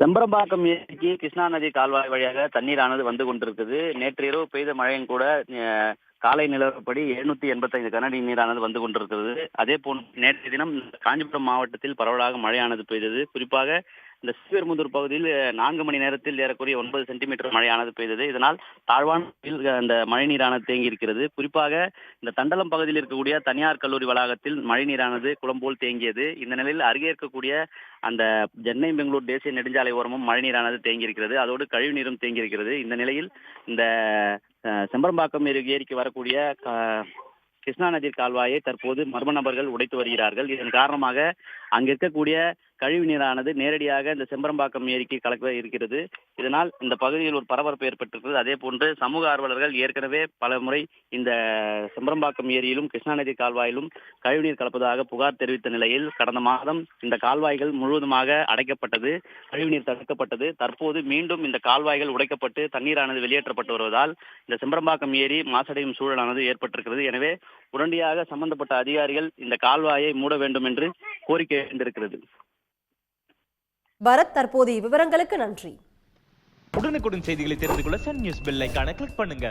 செம்பரம்பாக்கம் ஏரிக்கு கிருஷ்ணா நதி கால்வாய் வழியாக தண்ணீரானது வந்து கொண்டிருக்குது. நேற்று இரவு பெய்த மழையும் கூட அஹ், காலை நிலவரப்படி எழுநூத்தி எண்பத்தைந்து கனஅடி நீரானது வந்து கொண்டிருக்கிறது. அதே போன்று நேற்றைய தினம் காஞ்சிபுரம் மாவட்டத்தில் பரவலாக மழையானது பெய்தது. குறிப்பாக இந்த ஸ்ரீபெரும்புதூர் பகுதியில் நான்கு மணி நேரத்தில் ஏறக்குறைய ஒன்பது சென்டிமீட்டர் மழையானது பெய்தது. இதனால் தாழ்வான அந்த மழை நீரானது தேங்கி இருக்கிறது குறிப்பாக இந்த தண்டலம் பகுதியில் இருக்கக்கூடிய தனியார் கல்லூரி வளாகத்தில் மழை நீரானது குளம்போல் தேங்கியது. இந்த நிலையில் அருகே இருக்கக்கூடிய அந்த சென்னை பெங்களூர் தேசிய நெடுஞ்சாலை ஓரமும் மழைநீரானது தேங்கி இருக்கிறது அதோடு கழிவு நீரும் தேங்கி இருக்கிறது இந்த நிலையில் இந்த செம்பரம்பாக்கம் ஏரிக்கு வரக்கூடிய க- கிருஷ்ணா நதி கால்வாயை தற்போது மர்ம நபர்கள் உடைத்து வருகிறார்கள். இதன் காரணமாக அங்கு இருக்கக்கூடிய கழிவு நீரானது நேரடியாக இந்த செம்பரம்பாக்கம் ஏரிக்கு கலக்க இருக்கிறது. இதனால் இந்த பகுதியில் ஒரு பரபரப்பு ஏற்பட்டிருக்கிறது. அதே போன்று சமூக ஆர்வலர்கள் ஏற்கனவே பல முறை இந்த செம்பரம்பாக்கம் ஏரியிலும் கிருஷ்ணா நதி கால்வாயிலும் கழிவுநீர் கலப்பதாக புகார் தெரிவித்த நிலையில் கடந்த மாதம் இந்த கால்வாய்கள் முழுவதுமாக அடைக்கப்பட்டது கழிவுநீர் தடுக்கப்பட்டது. தற்போது மீண்டும் இந்த கால்வாய்கள் உடைக்கப்பட்டு தண்ணீரானது வெளியேற்றப்பட்டு வருவதால் இந்த செம்பரம்பாக்கம் ஏரி மாசடையும் சூழலானது ஏற்பட்டிருக்கிறது. எனவே உடனடியாக சம்பந்தப்பட்ட அதிகாரிகள் இந்த கால்வாயை மூட வேண்டும் என்று கோரிக்கை எழுந்திருக்கிறது பரத் தற்போதைய விவரங்களுக்கு நன்றி. உடனுக்குடன் செய்திகளை தெரிந்து கொள்ள சன் நியூஸ் பெல் ஐகானை கிளிக் பண்ணுங்க.